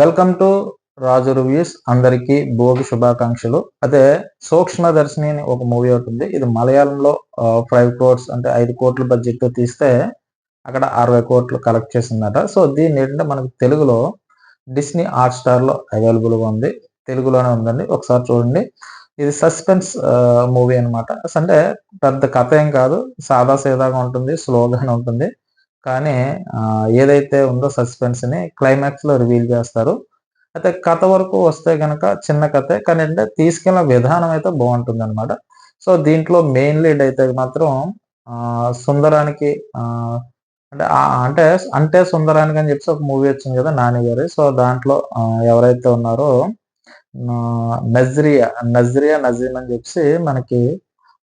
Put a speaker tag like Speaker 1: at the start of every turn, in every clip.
Speaker 1: Welcome to Raju reviews అందరికీ భోగి శుభాకాంక్షలు. అదే సూక్ష్మ దర్శిని అని ఒక మూవీ ఉంటుంది ఇది మలయాళంలో ఫైవ్ కోట్స్ అంటే ఐదు కోట్ల బడ్జెట్తో తీస్తే అక్కడ అరవై కోట్లు కలెక్ట్ చేసిందట. సో దీన్ని ఏంటంటే మనకు తెలుగులో డిస్నీ హాట్ స్టార్లో అవైలబుల్గా ఉంది. తెలుగులోనే ఉందండి. ఒకసారి చూడండి. ఇది సస్పెన్స్ మూవీ అనమాట అంటే పెద్ద కథ ఏం కాదు. సాదా సీదాగా ఉంటుంది స్లోగానే ఉంటుంది. కానీ ఏదైతే ఉందో సస్పెన్స్ని క్లైమాక్స్లో రివీల్ చేస్తారు. అయితే కథ వరకు వస్తే కనుక చిన్న కథే కానీ అంటే తీసుకెళ్ళిన విధానం అయితే బాగుంటుంది అనమాట సో దీంట్లో మెయిన్ లీడ్ అయితే మాత్రం సుందరానికి అంటే అంటే అంటే సుందరానికి అని చెప్పి ఒక మూవీ వచ్చింది కదా నాని గారి. సో దాంట్లో ఎవరైతే ఉన్నారో నజ్రియా నజ్రియా నజీమ్ అని చెప్పి మనకి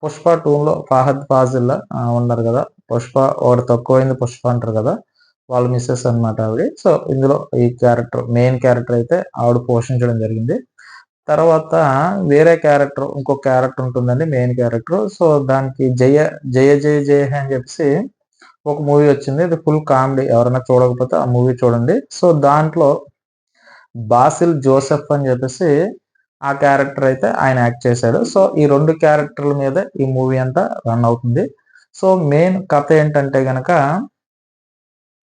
Speaker 1: పుష్ప టూలో ఫాహద్ ఫాజిల్ ఉన్నారు కదా. పుష్ప ఒకటి తక్కువైంది పుష్ప అంటారు కదా వాళ్ళ మిస్సెస్ అనమాట ఆవిడ. సో ఇందులో ఈ క్యారెక్టర్ మెయిన్ క్యారెక్టర్ అయితే ఆవిడ పోషించడం జరిగింది. తర్వాత వేరే క్యారెక్టర్ ఇంకో క్యారెక్టర్ ఉంటుందండి మెయిన్ క్యారెక్టర్ సో దానికి జయ జయ జయ జయ అని చెప్పేసి ఒక మూవీ వచ్చింది. ఇది ఫుల్ కామెడీ ఎవరైనా చూడకపోతే ఆ మూవీ చూడండి. సో దాంట్లో బాసిల్ జోసెఫ్ అని చెప్పేసి ఆ క్యారెక్టర్ అయితే ఆయన యాక్ట్ చేశాడు. సో ఈ రెండు క్యారెక్టర్ల మీద ఈ మూవీ అంతా రన్ అవుతుంది. సో మెయిన్ కథ ఏంటంటే గనక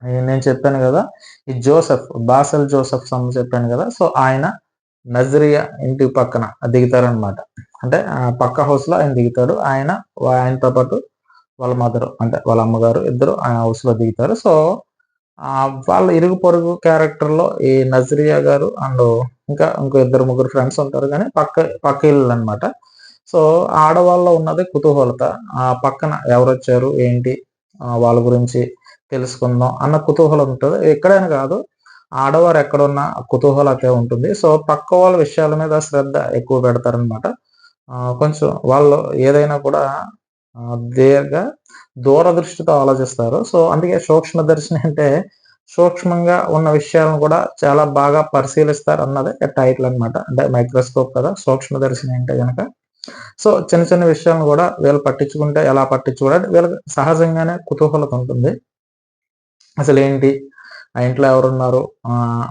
Speaker 1: నేను చెప్పాను కదా ఈ జోసెఫ్ బాసల్ జోసెఫ్ సమ్ చెప్పాను కదా సో ఆయన నజరియా ఇంటి పక్కన దిగుతారనమాట అంటే పక్క హౌస్లో ఆయన దిగుతాడు. ఆయన ఆయనతో పాటు వాళ్ళ మదర్ అంటే వాళ్ళ అమ్మగారు ఇద్దరు ఆయన హౌస్లో దిగుతారు. సో వాళ్ళ ఇరుగు పొరుగు క్యారెక్టర్లో ఈ నజరియా గారు అండ్ ఇంకా ఇంకో ఇద్దరు ముగ్గురు ఫ్రెండ్స్ ఉంటారు. కానీ పక్క పక్క ఇల్లు అనమాట సో ఆడవాళ్ళలో ఉన్నది కుతూహలత. ఆ పక్కన ఎవరు వచ్చారు ఏంటి వాళ్ళ గురించి తెలుసుకుందాం అన్న కుతూహలం ఉంటుంది. ఎక్కడైనా కాదు ఆడవారు ఎక్కడున్నా కుతూహలత ఉంటుంది. సో పక్క వాళ్ళ విషయాల మీద శ్రద్ధ ఎక్కువ పెడతారనమాట. కొంచెం వాళ్ళు ఏదైనా కూడా దీర్ఘ దూరదృష్టితో ఆలోచిస్తారు. సో అందుకే సూక్ష్మ దర్శనం అంటే సూక్ష్మంగా ఉన్న విషయాలను కూడా చాలా బాగా పరిశీలిస్తారు అన్నది టైటిల్ అనమాట అంటే మైక్రోస్కోప్ కదా సూక్ష్మదర్శిని అంటే కనుక సో చిన్న చిన్న విషయాలను కూడా వీళ్ళు పట్టించుకుంటే ఎలా పట్టించుకోవడం వీళ్ళకి సహజంగానే కుతూహలత ఉంటుంది. అసలు ఏంటి? ఆ ఇంట్లో ఎవరున్నారు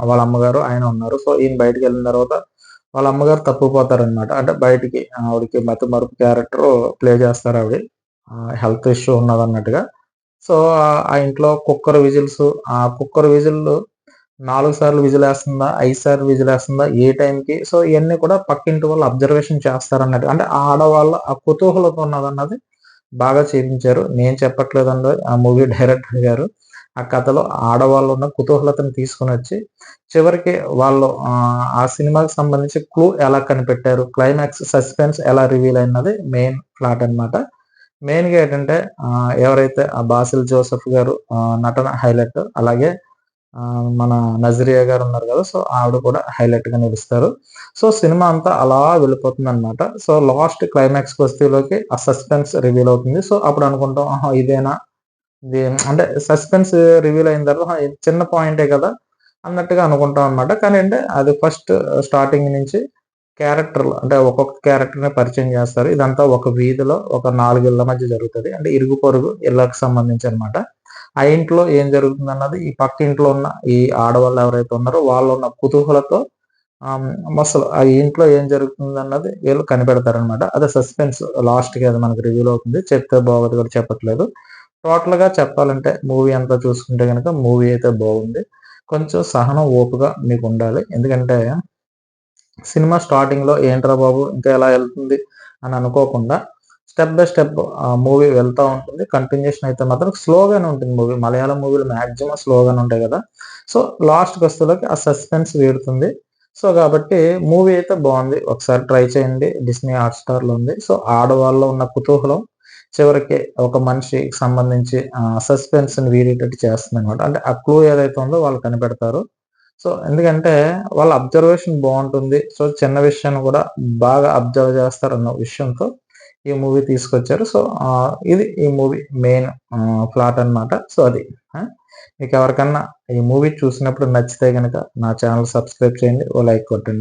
Speaker 1: వాళ్ళ అమ్మగారు ఆయన ఉన్నారు. సో ఈయన బయటికి వెళ్ళిన తర్వాత వాళ్ళ అమ్మగారు తప్పిపోతారనమాట అంటే బయటికి ఆవిడకి మత మరుపు క్యారెక్టర్ ప్లే చేస్తారు ఆవిడ. Health issue ఉన్నదన్నట్టుగా. సో ఆ ఇంట్లో కుక్కర్ విజిల్స్ ఆ కుక్కర్ విజిల్ నాలుగు సార్లు విజిల్ వేస్తుందా ఐదు సార్లు విజిల్ వేస్తుందా ఏ టైంకి? సో ఇవన్నీ కూడా పక్కింటి వాళ్ళు అబ్జర్వేషన్ చేస్తారన్నట్టు. అంటే ఆడవాళ్ళ ఆ కుతూహలత ఉన్నదన్నది బాగా చూపించారు నేను చెప్పట్లేదండి ఆ మూవీ డైరెక్టర్ గారు ఆ కథలో ఆడవాళ్ళు ఉన్న కుతూహలతను తీసుకుని వచ్చి చివరికి వాళ్ళు ఆ సినిమాకి సంబంధించి క్లూ ఎలా కనిపెట్టారు క్లైమాక్స్ సస్పెన్స్ ఎలా రివీల్ అయినది మెయిన్ ప్లాట్ అనమాట మెయిన్గా ఏంటంటే ఎవరైతే ఆ బాసిల్ జోసెఫ్ గారు నటన హైలైట్ అలాగే మన నజరియా గారు ఉన్నారు కదా సో ఆవిడ కూడా హైలైట్గా నిలుస్తారు సో సినిమా అంతా అలా వెళ్ళిపోతుంది అనమాట సో లాస్ట్ క్లైమాక్స్ వస్తీలోకి ఆ సస్పెన్స్ రివీల్ అవుతుంది. సో అప్పుడు అనుకుంటాం ఆహా ఇదేనా? అంటే సస్పెన్స్ రివీల్ అయిన తర్వాత చిన్న పాయింటే కదా? అన్నట్టుగా అనుకుంటాం అనమాట కానీ అంటే అది ఫస్ట్ స్టార్టింగ్ నుంచి క్యారెక్టర్లు అంటే ఒక్కొక్క క్యారెక్టర్ని పరిచయం చేస్తారు. ఇదంతా ఒక వీధిలో ఒక నాలుగు ఇళ్ళ మధ్య జరుగుతుంది. అంటే ఇరుగు పొరుగు ఇళ్ళకి సంబంధించి అనమాట ఆ ఇంట్లో ఏం జరుగుతుంది అన్నది ఈ పక్క ఇంట్లో ఉన్న ఈ ఆడవాళ్ళు ఎవరైతే ఉన్నారో వాళ్ళు ఉన్న కుతూహలతో అసలు ఆ ఇంట్లో ఏం జరుగుతుంది అన్నది వీళ్ళు కనిపెడతారనమాట అదే సస్పెన్స్ లాస్ట్కి అది మనకి రివ్యూలో అవుతుంది. చెప్తే బాగోదు కూడా చెప్పట్లేదు. టోటల్గా చెప్పాలంటే మూవీ అంతా చూసుకుంటే కనుక మూవీ అయితే బాగుంది. కొంచెం సహనం ఓపుగా మీకు ఉండాలి. ఎందుకంటే సినిమా స్టార్టింగ్లో ఏంట్రా బాబు ఇంకా ఎలా వెళ్తుంది అని అనుకోకుండా స్టెప్ బై స్టెప్ మూవీ వెళ్తూ ఉంటుంది. కంటిన్యూషన్ అయితే మాత్రం స్లోగానే ఉంటుంది మూవీ. మలయాళం మూవీలు మాక్సిమం స్లోగానే ఉంటాయి కదా. సో లాస్ట్కి వస్తులకి ఆ సస్పెన్స్ వీడుతుంది సో కాబట్టి మూవీ అయితే బాగుంది. ఒకసారి ట్రై చేయండి. డిస్నీ హాట్స్టార్లో ఉంది. సో ఆడవాళ్ళలో ఉన్న కుతూహలం చివరికి ఒక మనిషికి సంబంధించి సస్పెన్స్ వీడేటట్టు చేస్తుంది అనమాట అంటే ఆ క్లూ ఏదైతే ఉందో వాళ్ళు కనిపెడతారు. సో ఎందుకంటే వాళ్ళ అబ్జర్వేషన్ బాగుంటుంది. సో చిన్న విషయాన్ని కూడా బాగా అబ్జర్వ్ చేస్తారు అన్న విషయంతో ఈ మూవీ తీసుకొచ్చారు. సో ఇది ఈ మూవీ మెయిన్ ప్లాట్ అనమాట సో అది మీకు ఎవరికన్నా ఈ మూవీ చూసినప్పుడు నచ్చితే కనుక నా ఛానల్ సబ్స్క్రైబ్ చేయండి. ఓ లైక్ కొట్టండి.